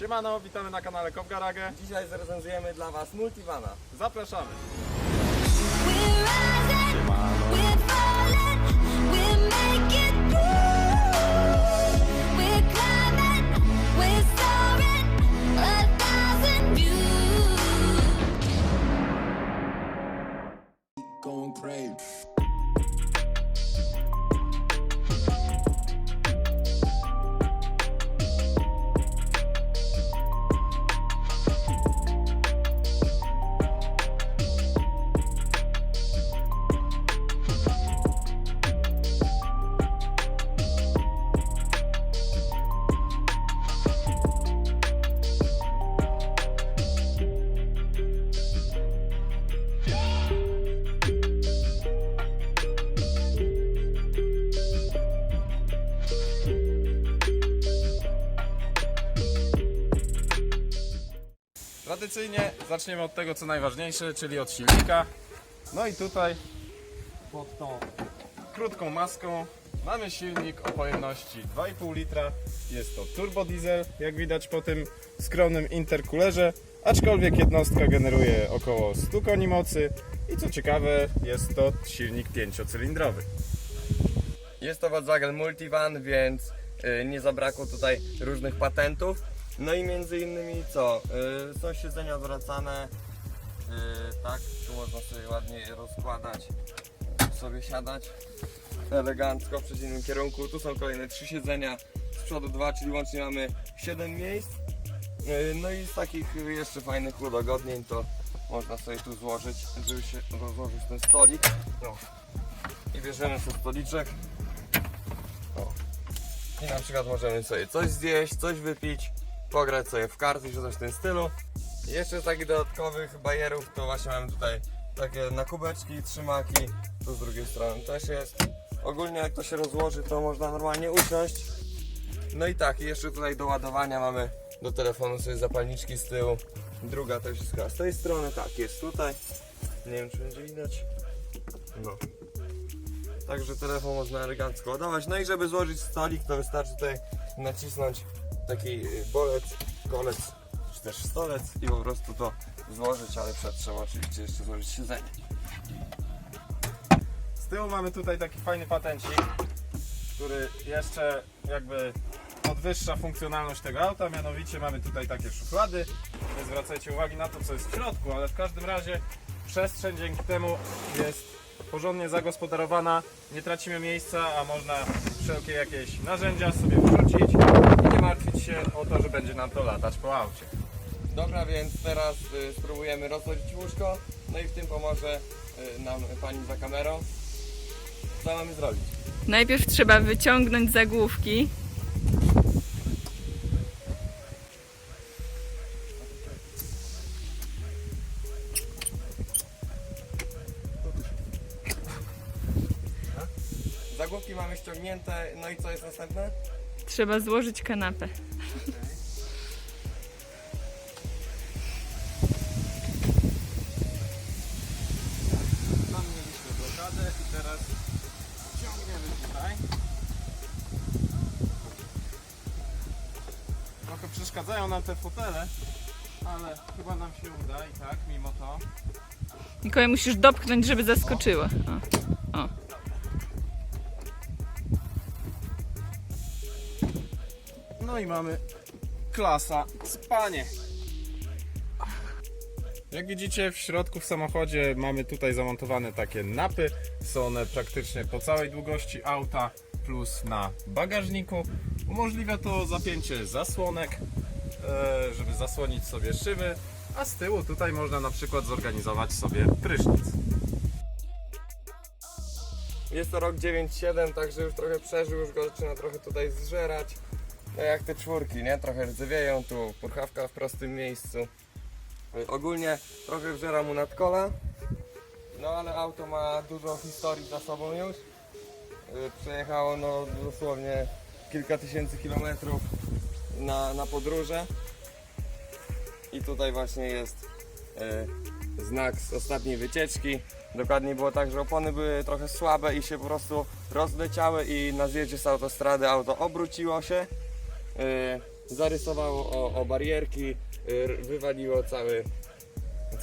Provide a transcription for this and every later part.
Siemano, witamy na kanale Kop Garage. Dzisiaj zrecenzujemy dla Was Multivana. Zapraszamy. We're Tradycyjnie zaczniemy od tego, co najważniejsze, czyli od silnika. No i tutaj pod tą krótką maską mamy silnik o pojemności 2,5 litra. Jest to turbo diesel, jak widać po tym skromnym interkulerze, aczkolwiek jednostka generuje około 100 koni mocy i co ciekawe, jest to silnik pięciocylindrowy. Jest to Volkswagen Multivan, więc y, nie zabrakło tutaj różnych patentów. No i między innymi co? Y, są siedzenia odwracane. y, tak, tu można sobie ładnie je rozkładać, sobie siadać elegancko w przeciwnym kierunku. Tu są kolejne trzy siedzenia, z przodu dwa, czyli łącznie mamy 7 miejsc. Y, No i z takich jeszcze fajnych udogodnień to można sobie tu złożyć, żeby się rozłożyć ten stolik. No. I bierzemy sobie stoliczek. O. I na przykład możemy sobie coś zjeść, coś wypić, pograć sobie w karty czy coś w tym stylu. Jeszcze z takich dodatkowych bajerów to właśnie mamy tutaj takie nakubeczki, trzymaki. Tu z drugiej strony też jest. Ogólnie jak to się rozłoży to można normalnie usiąść. No i tak, i jeszcze tutaj do ładowania mamy do telefonu sobie zapalniczki z tyłu. Druga też jest z tej strony, tak, jest tutaj. Nie wiem czy będzie widać. No. Także telefon można elegancko ładować. No i żeby złożyć stolik, to wystarczy tutaj nacisnąć taki y, bolec, kolec, czy też stolec i po prostu to złożyć, ale przed trzeba oczywiście jeszcze złożyć siedzenie. Z tyłu mamy tutaj taki fajny patencik, który jeszcze jakby podwyższa funkcjonalność tego auta, mianowicie mamy tutaj takie szuflady. Nie zwracajcie uwagi na to, co jest w środku, ale w każdym razie przestrzeń dzięki temu jest porządnie zagospodarowana, nie tracimy miejsca, a można wszelkie jakieś narzędzia sobie wrzucić martwić się o to, że będzie nam to latać po aucie. Dobra, więc teraz y, spróbujemy rozłożyć łóżko, no i w tym pomoże y, nam pani za kamerą. Co mamy zrobić? Najpierw trzeba wyciągnąć zagłówki. Zagłówki mamy ściągnięte, no i co jest następne? Trzeba złożyć kanapę. Tam mieliśmy blokadę i teraz ciągniemy tutaj. Trochę przeszkadzają nam te fotele, ale chyba nam się uda i tak, mimo to. Mikołaj musisz dopchnąć, żeby zaskoczyło. O. O. No i mamy klasa spanie. Jak widzicie w środku w samochodzie mamy tutaj zamontowane takie napy. Są one praktycznie po całej długości auta plus na bagażniku. Umożliwia to zapięcie zasłonek, e, żeby zasłonić sobie szyby, a z tyłu tutaj można na przykład zorganizować sobie prysznic. Jest to rok 9.7, także już trochę przeżył, już go zaczyna trochę tutaj zżerać. No jak te czwórki, nie? Trochę rdzewieją, tu purchawka w prostym miejscu. Y, Ogólnie trochę wżera mu nadkola. No ale auto ma dużo historii za sobą już. Y, Przejechało no dosłownie kilka tysięcy kilometrów na, na podróże. I tutaj właśnie jest y, znak z ostatniej wycieczki. Dokładnie było tak, że opony były trochę słabe i się po prostu rozleciały i na zjeździe z autostrady auto obróciło się. Yy, zarysowało o, o barierki, y, wywaliło cały,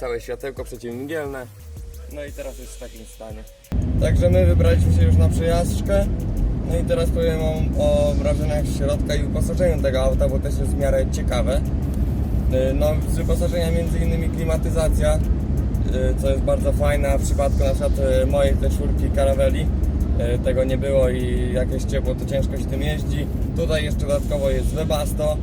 całe światełko przeciwmgielne. No i teraz jest w takim stanie. Także my wybraliśmy się już na przejażdżkę. No i teraz powiem wam o wrażeniach środka i uposażeniu tego auta, bo też jest w miarę ciekawe. Y, No, z wyposażenia między innymi klimatyzacja, co jest bardzo fajne, w przypadku na przykład mojej te czwórki tego nie było i jak jest ciepło to ciężko się tym jeździ. Tutaj jeszcze dodatkowo jest Webasto,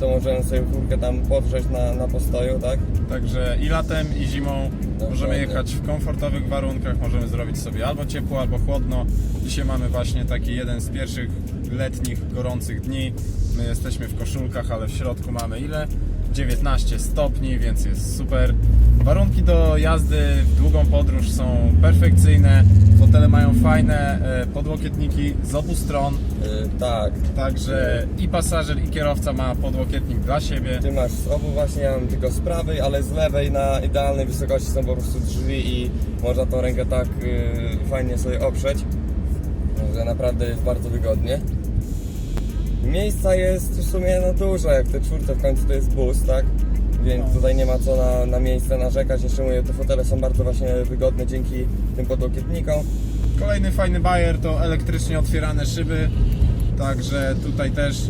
to możemy sobie chórkę tam podrzeć na, na postoju, tak? Także i latem, i zimą możemy jechać w komfortowych warunkach, możemy zrobić sobie albo ciepło, albo chłodno. Dzisiaj mamy właśnie taki jeden z pierwszych letnich, gorących dni. My jesteśmy w koszulkach, ale w środku mamy ile? 19 stopni, więc jest super. Warunki do jazdy w długą podróż są perfekcyjne. Fotele mają fajne e, podłokietniki z obu stron. Y, tak, Także i pasażer, i kierowca ma podłokietnik dla siebie. Ty masz z obu właśnie, ja mam tylko z prawej, ale z lewej na idealnej wysokości są po prostu drzwi i można tą rękę tak y, fajnie sobie oprzeć, że naprawdę jest bardzo wygodnie. Miejsca jest w sumie no dużo, jak te czwórce w końcu to jest bus, tak? Więc No. tutaj nie ma co na, na miejsce narzekać. Jeszcze mówię, te fotele są bardzo właśnie wygodne dzięki tym podłokietnikom. Kolejny fajny bajer to elektrycznie otwierane szyby. Także tutaj też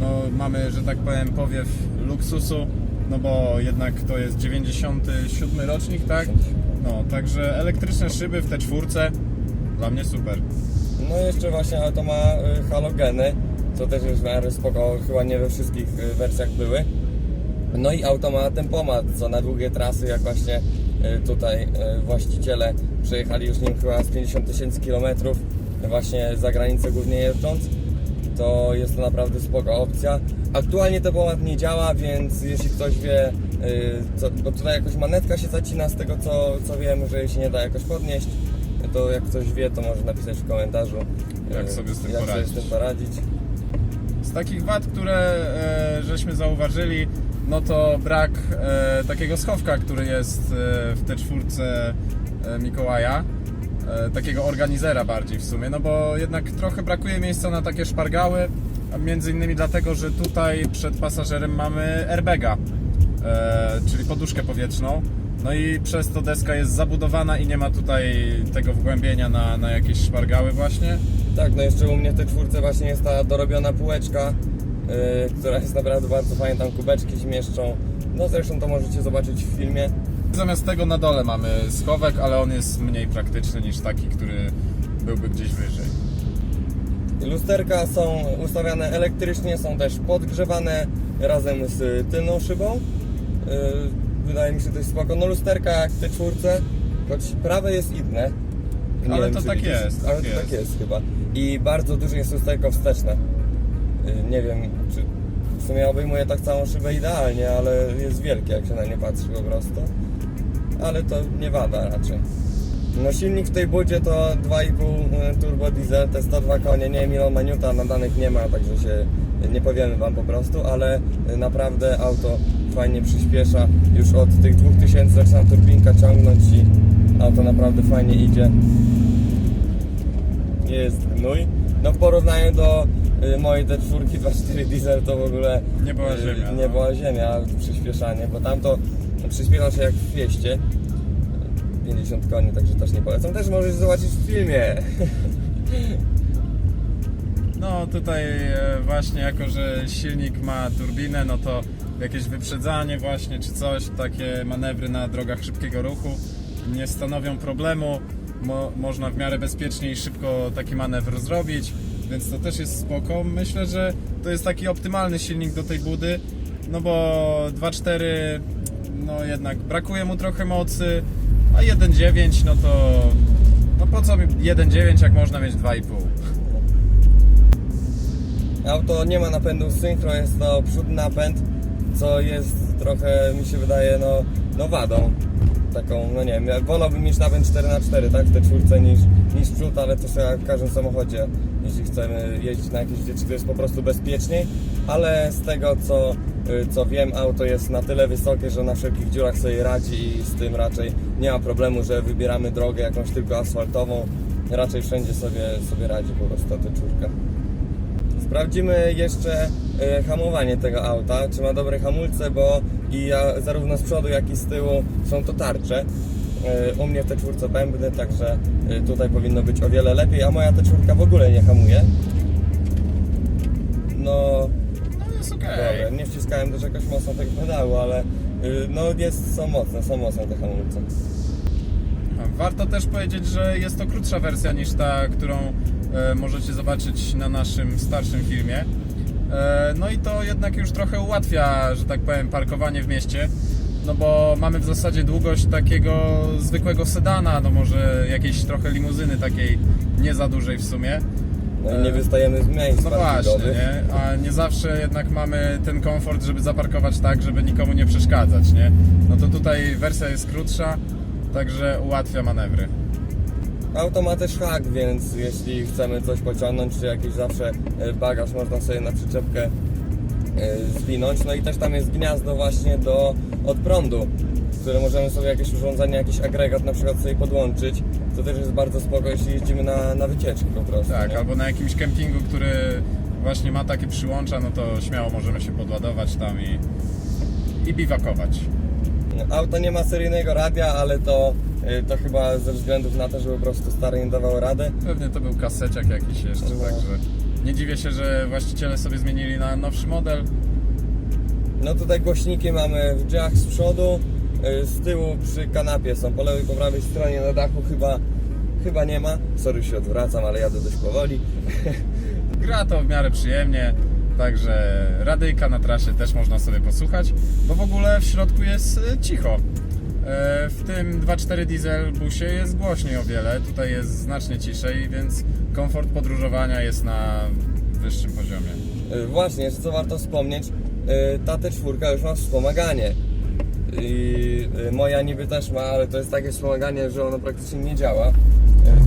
no, mamy, że tak powiem, powiew luksusu. No bo jednak to jest 97 rocznik, tak? No, także elektryczne szyby w te czwórce dla mnie super. No jeszcze właśnie auto ma y, halogeny, co też jest miarę spoko, chyba nie we wszystkich y, wersjach były. No i auto ma tempomat, co na długie trasy, jak właśnie y, tutaj y, właściciele przejechali już nim chyba z 50 tysięcy kilometrów, właśnie za granicę głównie jeżdżąc, to jest to naprawdę spoko opcja. Aktualnie tempomat nie działa, więc jeśli ktoś wie, co, bo tutaj jakoś manetka się zacina z tego co, co wiem, że jej się nie da jakoś podnieść, to jak ktoś wie, to może napisać w komentarzu, Jak sobie z tym jak sobie poradzić. z tym poradzić. Takich wad, które e, żeśmy zauważyli, no to brak e, takiego schowka, który jest e, w te czwórce Mikołaja. Takiego organizera bardziej w sumie, no bo jednak trochę brakuje miejsca na takie szpargały, między innymi dlatego, że tutaj przed pasażerem mamy airbaga, czyli poduszkę powietrzną. No i przez to deska jest zabudowana i nie ma tutaj tego wgłębienia na, na jakieś szpargały właśnie. Tak, no jeszcze u mnie w tej czwórce właśnie jest ta dorobiona półeczka, y, która jest naprawdę bardzo fajna, tam kubeczki zmieszczą. No zresztą to możecie zobaczyć w filmie. Zamiast tego na dole mamy schowek, ale on jest mniej praktyczny niż taki, który byłby gdzieś wyżej. Lusterka są ustawiane elektrycznie, są też podgrzewane razem z tylną szybą. Yy, Wydaje mi się dość spoko. No lusterka jak w tej czwórce, choć prawe jest inne. Nie Ale wiem, to czy tak widzisz, jest, Ale tak to tak jest. jest chyba. I bardzo duże jest lusterko wsteczne. Yy, Nie wiem, czy w sumie obejmuje tak całą szybę idealnie, ale jest wielkie jak się na nie patrzy po prostu. Ale to nie wada raczej. No silnik w tej budzie to 2,5 turbo diesel, te 102 konie, nie wiem ile on ma danych nie ma, także się nie powiemy wam po prostu, ale naprawdę auto fajnie przyspiesza, już od tych 2000 zaczyna turbinka ciągnąć i auto naprawdę fajnie idzie. Jest gnój. No w porównaniu do y, mojej te czwórki 2.4 diesel to w ogóle Nie była y, ziemia, Nie no. była ziemia, przyspieszanie, bo tamto przyspiesza się jak w fieście. 50 koni, także też nie polecam. Też możesz zobaczyć w filmie. No tutaj e, właśnie jako, że silnik ma turbinę, no to jakieś wyprzedzanie właśnie czy coś, takie manewry na drogach szybkiego ruchu nie stanowią problemu. Mo, można w miarę bezpiecznie i szybko taki manewr zrobić, więc to też jest spoko. Myślę, że to jest taki optymalny silnik do tej budy, no bo 2.4 no jednak brakuje mu trochę mocy, a 1.9 no to no po co mi 1.9 jak można mieć 2,5? Auto nie ma napędu synchro, jest to przód napęd, co jest trochę, mi się wydaje, no, no wadą. Taką, no nie wiem, wolałbym mieć napęd 4x4, tak, w tej czwórce niż, niż przód, ale to jak w każdym samochodzie, jeśli chcemy jeździć na jakieś wycieczki, to jest po prostu bezpieczniej, ale z tego co, y, co wiem, auto jest na tyle wysokie, że na wszelkich dziurach sobie radzi i z tym raczej nie ma problemu, że wybieramy drogę jakąś tylko asfaltową, raczej wszędzie sobie, sobie radzi po prostu ta czwórka. Sprawdzimy jeszcze e, hamowanie tego auta, czy ma dobre hamulce, bo i zarówno z przodu, jak i z tyłu są to tarcze. E, U mnie w te czwórce bębny, także e, tutaj powinno być o wiele lepiej, a moja te czwórka w ogóle nie hamuje. No, No jest okej. dobra, nie wciskałem też jakoś mocno tego pedału, ale no jest, są mocne, są mocne te hamulce. Warto też powiedzieć, że jest to krótsza wersja niż ta, którą możecie zobaczyć na naszym starszym filmie. E, no i to jednak już trochę ułatwia, że tak powiem, parkowanie w mieście. No bo mamy w zasadzie długość takiego zwykłego sedana, no może jakiejś trochę limuzyny takiej nie za dużej w sumie. No i nie wystajemy z miejsc No właśnie, nie? A nie zawsze jednak mamy ten komfort, żeby zaparkować tak, żeby nikomu nie przeszkadzać, nie? No to tutaj wersja jest krótsza, także ułatwia manewry. Auto ma też hak, więc jeśli chcemy coś pociągnąć, czy jakiś zawsze e, bagaż można sobie na przyczepkę e, zwinąć. No i też tam jest gniazdo właśnie do od prądu, w które możemy sobie jakieś urządzenie, jakiś agregat na przykład sobie podłączyć. To też jest bardzo spoko, jeśli jeździmy na, na wycieczki po prostu. Tak, nie? albo na jakimś kempingu, który właśnie ma takie przyłącza, no to śmiało możemy się podładować tam i, i biwakować. Auto nie ma seryjnego radia, ale to, to chyba ze względów na to, że po prostu stary nie dawał rady. Pewnie to był kaseciak jakiś jeszcze, No. także nie dziwię się, że właściciele sobie zmienili na nowszy model. No tutaj głośniki mamy w drzwiach z przodu, y, z tyłu przy kanapie są po lewej, po prawej stronie na dachu chyba, chyba nie ma. Sorry, się odwracam, ale jadę dość powoli. Gra to w miarę przyjemnie, także radyjka na trasie też można sobie posłuchać, bo w ogóle w środku jest e, cicho. E, W tym 2.4 diesel busie jest głośniej o wiele, tutaj jest znacznie ciszej, więc komfort podróżowania jest na wyższym poziomie. Y, Właśnie, jeszcze co warto wspomnieć, y, ta T4 już ma wspomaganie. I moja niby też ma, ale to jest takie wspomaganie, że ono praktycznie nie działa.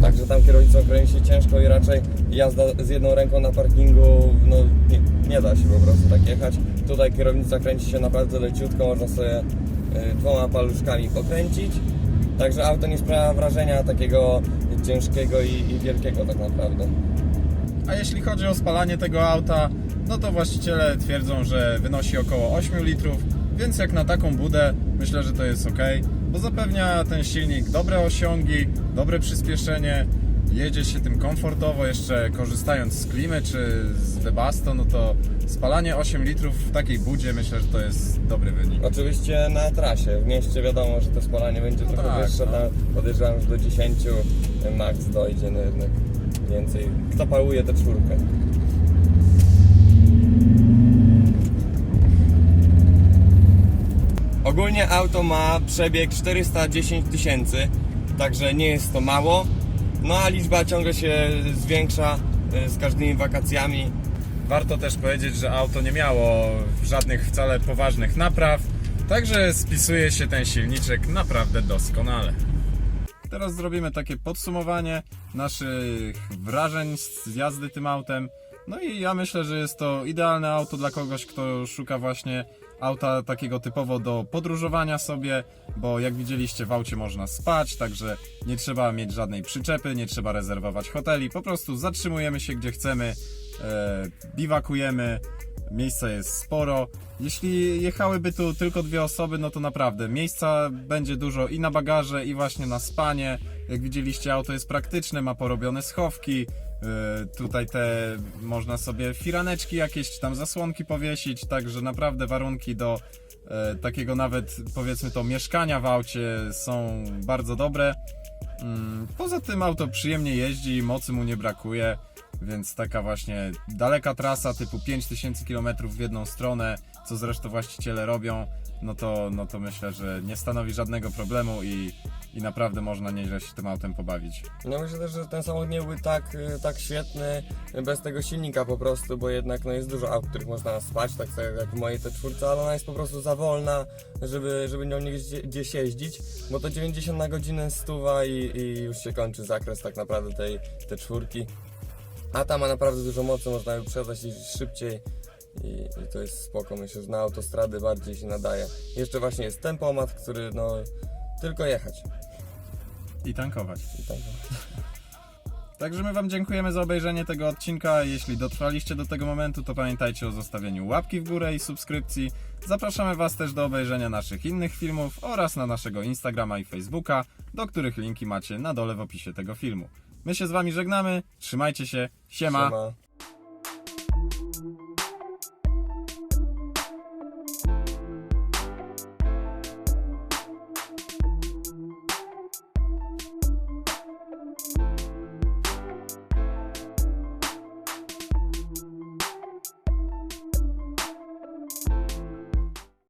Także tam kierownicą kręci się ciężko i raczej jazda z jedną ręką na parkingu, no nie, nie da się po prostu tak jechać. Tutaj kierownica kręci się naprawdę leciutko, można sobie dwoma paluszkami pokręcić. Także auto nie sprawia wrażenia takiego ciężkiego i, i wielkiego tak naprawdę. A jeśli chodzi o spalanie tego auta, no to właściciele twierdzą, że wynosi około 8 litrów, więc jak na taką budę myślę, że to jest ok, bo zapewnia ten silnik dobre osiągi, dobre przyspieszenie, jedzie się tym komfortowo, jeszcze korzystając z klimy czy z Webasto, no to spalanie 8 litrów w takiej budzie myślę, że to jest dobry wynik. Oczywiście na trasie. W mieście wiadomo, że to spalanie będzie trochę tak, wyższe. no. Tam podejrzewam, że do 10 max dojdzie, no jednak więcej. Kto pałuje tę czwórkę? Ogólnie auto ma przebieg 410 tysięcy, także nie jest to mało. No a liczba ciągle się zwiększa y, z każdymi wakacjami. Warto też powiedzieć, że auto nie miało żadnych wcale poważnych napraw, także spisuje się ten silniczek naprawdę doskonale. Teraz zrobimy takie podsumowanie naszych wrażeń z jazdy tym autem. No i ja myślę, że jest to idealne auto dla kogoś, kto szuka właśnie auta takiego typowo do podróżowania sobie, bo jak widzieliście w aucie można spać, także nie trzeba mieć żadnej przyczepy, nie trzeba rezerwować hoteli, po prostu zatrzymujemy się gdzie chcemy, e, biwakujemy, miejsca jest sporo. Jeśli jechałyby tu tylko dwie osoby, no to naprawdę miejsca będzie dużo i na bagaże, i właśnie na spanie. Jak widzieliście, auto jest praktyczne, ma porobione schowki. Yy, Tutaj te można sobie firaneczki jakieś, czy tam zasłonki powiesić, także naprawdę warunki do e, takiego nawet powiedzmy to mieszkania w aucie są bardzo dobre. Mm, Poza tym auto przyjemnie jeździ, mocy mu nie brakuje, więc taka właśnie daleka trasa typu 5000 km w jedną stronę, co zresztą właściciele robią, no to, no to myślę, że nie stanowi żadnego problemu i, i naprawdę można nieźle się tym autem pobawić. No myślę też, że ten samochód nie byłby tak, y, tak świetny bez tego silnika po prostu, bo jednak no, jest dużo aut, których można spać, tak jak w mojej te czwórce, ale ona jest po prostu za wolna, żeby, żeby nią nie gdzieś, gdzieś jeździć, bo to 90 na godzinę stuwa i, i już się kończy zakres tak naprawdę tej, tej czwórki. A ta ma naprawdę dużo mocy, można ją przejechać szybciej i, i to jest spoko, myślę, że na autostrady bardziej się nadaje. Jeszcze właśnie jest tempomat, który no tylko jechać. I tankować. I tak. Także my Wam dziękujemy za obejrzenie tego odcinka. Jeśli dotrwaliście do tego momentu, to pamiętajcie o zostawieniu łapki w górę i subskrypcji. Zapraszamy Was też do obejrzenia naszych innych filmów oraz na naszego Instagrama i Facebooka, do których linki macie na dole w opisie tego filmu. My się z Wami żegnamy, trzymajcie się, siema. Siema.